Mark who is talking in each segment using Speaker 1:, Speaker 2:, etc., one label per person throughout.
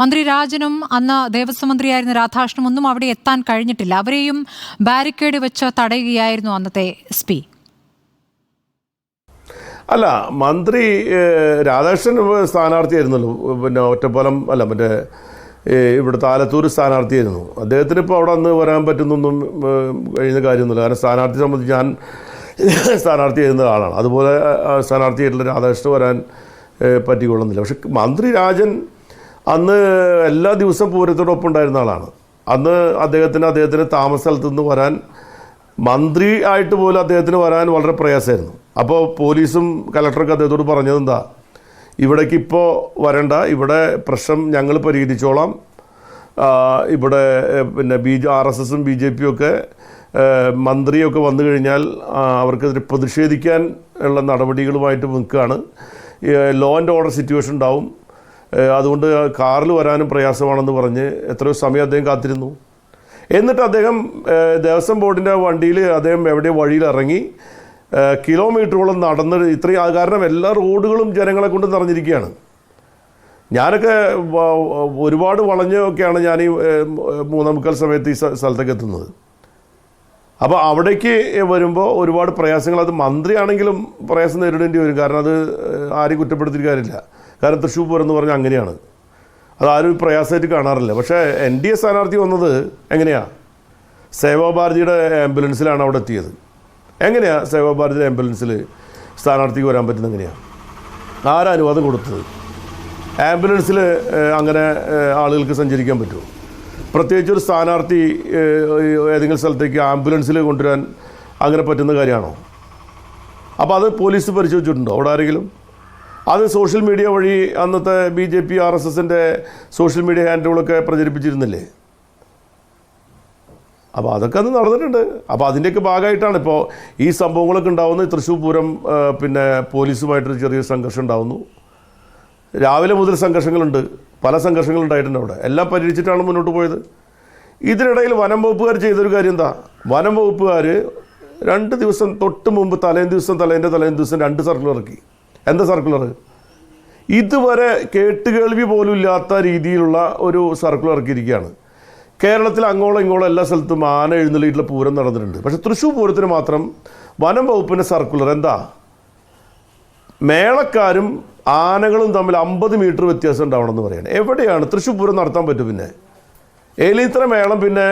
Speaker 1: മന്ത്രി രാജനും അന്ന് ദേവസ്വം മന്ത്രിയായിരുന്ന രാധാകൃഷ്ണനും ഒന്നും അവിടെ എത്താൻ കഴിഞ്ഞിട്ടില്ല. അവരെയും ബാരിക്കേഡ് വെച്ച് തടയുകയായിരുന്നു അന്നത്തെ എസ് പി.
Speaker 2: അല്ല മന്ത്രി രാധാകൃഷ്ണൻ സ്ഥാനാർത്ഥിയായിരുന്നല്ലോ. പിന്നെ ഒറ്റപ്പാലം അല്ല മറ്റേ ഇവിടെ ഇവിടുത്തെ ആലത്തൂർ സ്ഥാനാർത്ഥിയായിരുന്നു. അദ്ദേഹത്തിന് ഇപ്പോൾ അവിടെ അന്ന് വരാൻ പറ്റുന്നൊന്നും കഴിയുന്ന കാര്യമൊന്നുമില്ല. കാരണം സ്ഥാനാർത്ഥി സംബന്ധിച്ച് ഞാൻ സ്ഥാനാർത്ഥി ചെയ്യുന്ന ആളാണ്. അതുപോലെ സ്ഥാനാർത്ഥിയായിട്ടുള്ള രാധാകൃഷ്ണൻ വരാൻ പറ്റിക്കൊള്ളുന്നില്ല. പക്ഷെ മന്ത്രി രാജൻ അന്ന് എല്ലാ ദിവസവും പൂരത്തോടൊപ്പം ഉണ്ടായിരുന്ന ആളാണ്. അന്ന് അദ്ദേഹത്തിന് അദ്ദേഹത്തിന് താമസ സ്ഥലത്ത് നിന്ന് വരാൻ മന്ത്രി ആയിട്ട് പോലും അദ്ദേഹത്തിന് വരാൻ വളരെ പ്രയാസമായിരുന്നു. അപ്പോൾ പോലീസും കലക്ടറൊക്കെ അദ്ദേഹത്തോട് പറഞ്ഞത് എന്താ ഇവിടേക്ക് ഇപ്പോൾ വരണ്ട ഇവിടെ പ്രശ്നം ഞങ്ങൾ പരിഹരിച്ചോളാം. ഇവിടെ പിന്നെ ബി ജെ ആർ എസ് എസും ബി ജെ പിയും ഒക്കെ മന്ത്രിയൊക്കെ വന്നു കഴിഞ്ഞാൽ അവർക്ക് പ്രതിഷേധിക്കാൻ ഉള്ള നടപടികളുമായിട്ട് നിൽക്കുകയാണ്. ലോ ആൻഡ് ഓർഡർ സിറ്റുവേഷൻ ഉണ്ടാവും. അതുകൊണ്ട് കാറിൽ വരാനും പ്രയാസമാണെന്ന് പറഞ്ഞ് എത്രയോ സമയം അദ്ദേഹം കാത്തിരുന്നു. എന്നിട്ട് അദ്ദേഹം ദേവസ്വം ബോർഡിന്റെ വണ്ടിയിൽ അദ്ദേഹം എവിടെ വഴിയിൽ ഇറങ്ങി കിലോമീറ്ററോളം നടന്ന് ഇത്രയും കാരണം എല്ലാ റോഡുകളും ജനങ്ങളെ കൊണ്ട് നിറഞ്ഞിരിക്കുകയാണ്. ഞാനൊക്കെ ഒരുപാട് വളഞ്ഞൊക്കെയാണ് ഞാൻ ഈ മൂന്നാമുക്കാൽ മൂന്നേ സമയത്ത് ഈ സ്ഥ- സ്ഥലത്തേക്ക് എത്തുന്നത്. അപ്പോൾ അവിടേക്ക് വരുമ്പോൾ ഒരുപാട് പ്രയാസങ്ങൾ. അത് മന്ത്രിയാണെങ്കിലും പ്രയാസം നേരിടേണ്ടി വരും. കാരണം അത് ആരും കാര്യമില്ല. കാരണം തൃശ്ശൂർ പൂരം എന്ന് പറഞ്ഞാൽ അങ്ങനെയാണ്. അതാരും പ്രയാസമായിട്ട് കാണാറില്ല. പക്ഷേ എൻ ഡി എ സ്ഥാനാർത്ഥി വന്നത് എങ്ങനെയാണ് സേവാഭാരതിയുടെ ആംബുലൻസിലാണ് അവിടെ എത്തിയത്. എങ്ങനെയാണ് സേവാഭാരതിയുടെ ആംബുലൻസിൽ സ്ഥാനാർത്ഥിക്ക് വരാൻ പറ്റുന്നത് എങ്ങനെയാണ് ആരാ അനുവാദം കൊടുത്തത്? ആംബുലൻസിൽ അങ്ങനെ ആളുകൾക്ക് സഞ്ചരിക്കാൻ പറ്റുമോ? പ്രത്യേകിച്ച് ഒരു സ്ഥാനാർത്ഥി ഏതെങ്കിലും സ്ഥലത്തേക്ക് ആംബുലൻസിൽ കൊണ്ടുവരാൻ അങ്ങനെ പറ്റുന്ന കാര്യമാണോ? അപ്പോൾ അത് പോലീസ് പരിശോധിച്ചിട്ടുണ്ടോ? അവിടെ ആരെങ്കിലും? അത് സോഷ്യൽ മീഡിയ വഴി അന്നത്തെ B J P R S എസിന്റെ സോഷ്യൽ മീഡിയ ഹാൻഡിലുകളൊക്കെ പ്രചരിപ്പിച്ചിരുന്നില്ലേ? അപ്പോൾ അതൊക്കെ അന്ന് നടന്നിട്ടുണ്ട്. അപ്പോൾ അതിന്റെയൊക്കെ ഭാഗമായിട്ടാണ് ഇപ്പോൾ ഈ സംഭവങ്ങളൊക്കെ ഉണ്ടാവുന്നത്. തൃശ്ശൂർ പൂരം പിന്നെ പോലീസുമായിട്ടൊരു ചെറിയ സംഘർഷം ഉണ്ടാവുന്നു. രാവിലെ മുതൽ സംഘർഷങ്ങളുണ്ട്. പല സംഘർഷങ്ങളുണ്ടായിട്ടുണ്ട് അവിടെ. എല്ലാം പരിഹരിച്ചിട്ടാണ് മുന്നോട്ട് പോയത്. ഇതിനിടയിൽ വനം വകുപ്പുകാർ ചെയ്തൊരു കാര്യം എന്താ? വനം വകുപ്പുകാർ രണ്ട് ദിവസം തൊട്ട് മുമ്പ് തലേന്ന് ദിവസം തലേന്റെ തലേന്ന് ദിവസം രണ്ട് സർക്കിൾ ഇറക്കി. എന്താ സർക്കുലർ ഇതുവരെ കേട്ടുകേൾവി പോലും ഇല്ലാത്ത രീതിയിലുള്ള ഒരു സർക്കുലർ ഇറക്കിയിരിക്കുകയാണ്. കേരളത്തിൽ അങ്ങോളം ഇങ്ങോളം എല്ലാ സ്ഥലത്തും ആന എഴുന്നള്ളിയിട്ടുള്ള പൂരം നടന്നിട്ടുണ്ട്. പക്ഷേ തൃശ്ശൂർ പൂരത്തിന് മാത്രം വനം വകുപ്പിന്റെ സർക്കുലർ എന്താ? മേളക്കാരും ആനകളും തമ്മിൽ അമ്പത് മീറ്റർ വ്യത്യാസം ഉണ്ടാവണമെന്ന് പറയുന്നത് എവിടെയാണ്? തൃശ്ശൂർ പൂരം നടത്താൻ പറ്റും പിന്നെ? ഏലിത്ര മേളം പിന്നെ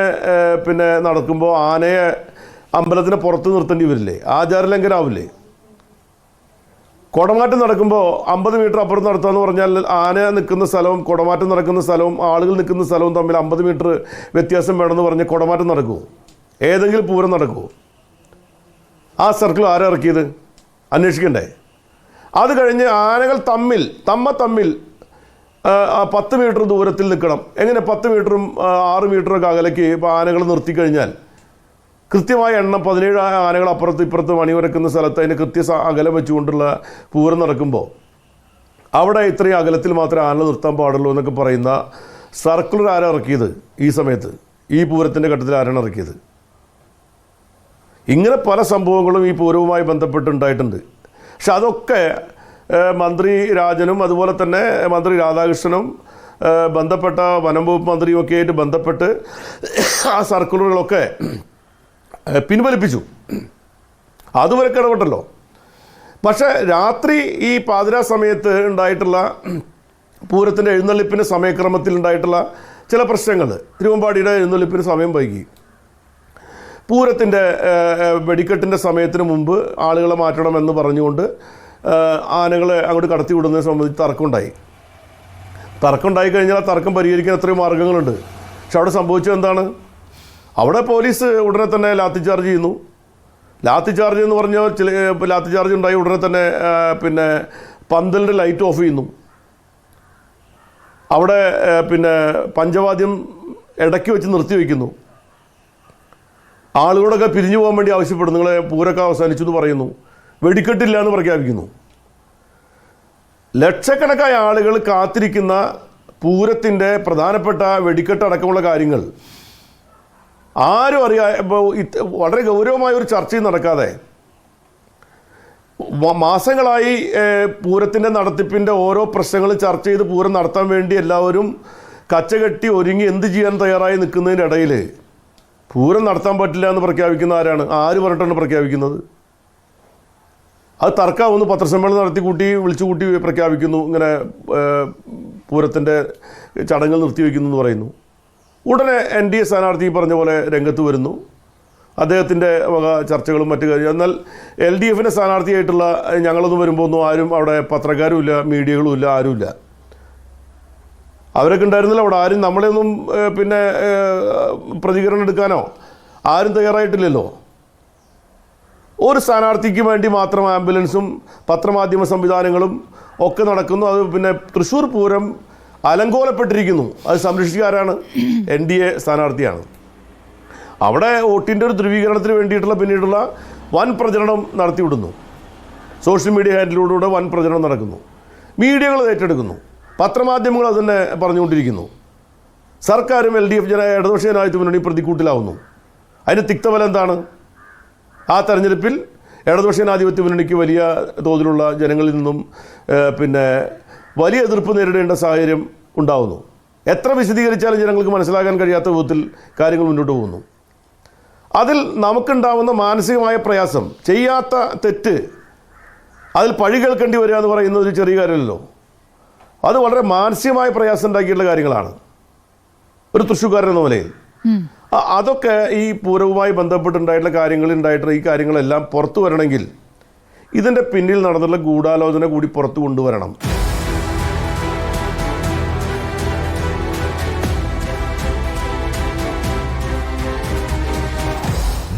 Speaker 2: പിന്നെ നടക്കുമ്പോൾ ആനയെ അമ്പലത്തിന് പുറത്ത് നിർത്തേണ്ടി വരില്ലേ? ആചാരലംഘനാവില്ലേ? കുടമാറ്റം നടക്കുമ്പോൾ അമ്പത് മീറ്റർ അപ്പുറം നടത്തുകയെന്ന് പറഞ്ഞാൽ ആന നിൽക്കുന്ന സ്ഥലവും കുടമാറ്റം നടക്കുന്ന സ്ഥലവും ആളുകൾ നിൽക്കുന്ന സ്ഥലവും തമ്മിൽ അമ്പത് മീറ്റർ വ്യത്യാസം വേണമെന്ന് പറഞ്ഞ് കുടമാറ്റം നടക്കുമോ ഏതെങ്കിലും പൂരം നടക്കുമോ ആ സർക്കിൾ ആരാ ഇറക്കിയത്? അന്വേഷിക്കണ്ടേ? അത് കഴിഞ്ഞ് ആനകൾ തമ്മിൽ തമ്മ തമ്മിൽ പത്ത് മീറ്റർ ദൂരത്തിൽ നിൽക്കണം. എങ്ങനെ പത്ത് മീറ്ററും ആറ് മീറ്ററൊക്കെ അകലേക്ക് ഇപ്പോൾ ആനകൾ നിർത്തിക്കഴിഞ്ഞാൽ കൃത്യമായ എണ്ണം പതിനേഴ് ആനകൾ അപ്പുറത്ത് ഇപ്പുറത്ത് മണിവരക്കുന്ന സ്ഥലത്ത് അതിന് കൃത്യ അകലം വെച്ചുകൊണ്ടുള്ള പൂരം നടക്കുമ്പോൾ അവിടെ ഇത്രയും അകലത്തിൽ മാത്രമേ ആന നിർത്താൻ പാടുള്ളൂ എന്നൊക്കെ പറയുന്ന സർക്കുലർ ആരാ ഇറക്കിയത് ഈ സമയത്ത്? ഈ പൂരത്തിന്റെ ഘട്ടത്തിൽ ആരാണ് ഇറക്കിയത്? ഇങ്ങനെ പല സംഭവങ്ങളും ഈ പൂരവുമായി ബന്ധപ്പെട്ടുണ്ടായിട്ടുണ്ട് പക്ഷെ അതൊക്കെ മന്ത്രി രാജനും അതുപോലെ തന്നെ മന്ത്രി രാധാകൃഷ്ണനും ബന്ധപ്പെട്ട വനം വകുപ്പ് മന്ത്രിയും ഒക്കെ ആയിട്ട് ബന്ധപ്പെട്ട് ആ സർക്കുലറുകളൊക്കെ പിൻവലിപ്പിച്ചു. അതുവരെ ഇടപെട്ടല്ലോ പക്ഷേ രാത്രി ഈ പാതിരാ സമയത്ത് ഉണ്ടായിട്ടുള്ള പൂരത്തിന്റെ എഴുന്നള്ളിപ്പിന് സമയക്രമത്തിൽ ഉണ്ടായിട്ടുള്ള ചില പ്രശ്നങ്ങൾ തിരുവമ്പാടിയുടെ എഴുന്നള്ളിപ്പിന് സമയം വൈകി. പൂരത്തിന്റെ വെടിക്കെട്ടിന്റെ സമയത്തിന് മുമ്പ് ആളുകളെ മാറ്റണമെന്ന് പറഞ്ഞുകൊണ്ട് ആനകളെ അങ്ങോട്ട് കടത്തി വിടുന്നതിനെ സംബന്ധിച്ച് തർക്കമുണ്ടായി. തർക്കമുണ്ടായി കഴിഞ്ഞാൽ ആ തർക്കം പരിഹരിക്കാൻ എത്രയോ മാർഗങ്ങളുണ്ട്. പക്ഷെ അവിടെ സംഭവിച്ചത് എന്താണ്? അവിടെ പോലീസ് ഉടനെ തന്നെ ലാത്തി ചാർജ് ചെയ്യുന്നു. ലാത്തി ചാർജ് എന്ന് പറഞ്ഞാൽ ചില ലാത്തി ചാർജ് ഉണ്ടായി ഉടനെ തന്നെ പിന്നെ പന്തലിന്റെ ലൈറ്റ് ഓഫ് ചെയ്യുന്നു. അവിടെ പിന്നെ പഞ്ചവാദ്യം ഇടയ്ക്ക് വെച്ച് നിർത്തി വയ്ക്കുന്നു ആളുകളൊക്കെ പിരിഞ്ഞു പോകാൻ വേണ്ടി ആവശ്യപ്പെടുന്നു. നിങ്ങളെ പൂരൊക്കെ അവസാനിച്ചു എന്ന് പറയുന്നു. വെടിക്കെട്ടില്ല എന്ന് പ്രഖ്യാപിക്കുന്നു. ലക്ഷക്കണക്കായ ആളുകൾ കാത്തിരിക്കുന്ന പൂരത്തിന്റെ പ്രധാനപ്പെട്ട വെടിക്കെട്ട് അടക്കമുള്ള കാര്യങ്ങൾ ആരും അറിയാ വളരെ ഗൗരവമായ ഒരു ചർച്ചയും നടക്കാതെ. മാസങ്ങളായി പൂരത്തിന്റെ നടത്തിപ്പിന്റെ ഓരോ പ്രശ്നങ്ങളും ചർച്ച ചെയ്ത് പൂരം നടത്താൻ വേണ്ടി എല്ലാവരും കച്ചകെട്ടി ഒരുങ്ങി എന്ത് ചെയ്യാൻ തയ്യാറായി നിൽക്കുന്നതിന്റെ ഇടയിൽ പൂരം നടത്താൻ പറ്റില്ല എന്ന് പ്രഖ്യാപിക്കുന്ന ആരാണ്? ആര് പറഞ്ഞിട്ടാണ് പ്രഖ്യാപിക്കുന്നത്? അത് തർക്കാവുന്നു. പത്രസമ്മേളനം നടത്തി കൂട്ടി വിളിച്ചു കൂട്ടി പ്രഖ്യാപിക്കുന്നു. ഇങ്ങനെ പൂരത്തിന്റെ ചടങ്ങുകൾ നിർത്തിവെക്കുന്നു എന്ന് പറയുന്നു. ഉടനെ എൻ ഡി എ സ്ഥാനാർത്ഥി പറഞ്ഞ പോലെ രംഗത്ത് വരുന്നു. അദ്ദേഹത്തിന്റെ വക ചർച്ചകളും മറ്റു കാര്യം എന്നാൽ എൽ ഡി എഫിന്റെ സ്ഥാനാർത്ഥിയായിട്ടുള്ള ഞങ്ങളൊന്നും വരുമ്പോൾ ഒന്നും ആരും അവിടെ പത്രക്കാരും ഇല്ല മീഡിയകളും ഇല്ല ആരുമില്ല അവരൊക്കെ ഉണ്ടായിരുന്നില്ല. അവിടെ ആരും നമ്മളെയൊന്നും പിന്നെ പ്രതികരണം എടുക്കാനോ ആരും തയ്യാറായിട്ടില്ലല്ലോ. ഒരു സ്ഥാനാർത്ഥിക്ക് വേണ്ടി മാത്രം ആംബുലൻസും പത്രമാധ്യമ സംവിധാനങ്ങളും ഒക്കെ നടക്കുന്നു. അത് പിന്നെ തൃശ്ശൂർ പൂരം അലങ്കോലപ്പെട്ടിരിക്കുന്നു. അത് സംരക്ഷിക്കാരാണ്. എൻ ഡി എ സ്ഥാനാർത്ഥിയാണ്. അവിടെ വോട്ടിന്റെ ഒരു ധ്രുവീകരണത്തിന് വേണ്ടിയിട്ടുള്ള പിന്നീടുള്ള വൻ പ്രചരണം നടത്തിവിടുന്നു. സോഷ്യൽ മീഡിയ ഹാൻഡിലൂടെ വൻ പ്രചരണം നടക്കുന്നു. മീഡിയകൾ ഏറ്റെടുക്കുന്നു. പത്രമാധ്യമങ്ങൾ അതിനെ പറഞ്ഞുകൊണ്ടിരിക്കുന്നു. സർക്കാരും എൽ ഡി എഫ് ജന ഇടതുപക്ഷ ജനാധിപത്യ മുന്നണി പ്രതിക്കൂട്ടിലാവുന്നു. അതിന് തിക്തഫലം എന്താണ്? ആ തെരഞ്ഞെടുപ്പിൽ ഇടതുപക്ഷ ജനാധിപത്യ മുന്നണിക്ക് വലിയ തോതിലുള്ള ജനങ്ങളിൽ നിന്നും പിന്നെ വലിയ എതിർപ്പ് നേരിടേണ്ട സാഹചര്യം ഉണ്ടാവുന്നു. എത്ര വിശദീകരിച്ചാലും ജനങ്ങൾക്ക് മനസ്സിലാക്കാൻ കഴിയാത്ത വിധത്തിൽ കാര്യങ്ങൾ മുന്നോട്ട് പോകുന്നു. അതിൽ നമുക്കുണ്ടാവുന്ന മാനസികമായ പ്രയാസം ചെയ്യാത്ത തെറ്റ് അതിൽ പഴി കേൾക്കേണ്ടി വരിക എന്ന് പറയുന്നത് ഒരു ചെറിയ കാര്യമല്ലോ അത് വളരെ മാനസികമായ പ്രയാസം ഉണ്ടാക്കിയിട്ടുള്ള കാര്യങ്ങളാണ്. ഒരു തൃശ്ശൂക്കാരൻ എന്ന നിലയിൽ. അതൊക്കെ ഈ പൂരവുമായി ബന്ധപ്പെട്ടുണ്ടായിട്ടുള്ള കാര്യങ്ങൾ ഉണ്ടായിട്ടുള്ള ഈ കാര്യങ്ങളെല്ലാം പുറത്തു വരണമെങ്കിൽ ഇതിന്റെ പിന്നിൽ നടന്നുള്ള ഗൂഢാലോചന കൂടി പുറത്തു കൊണ്ടുവരണം.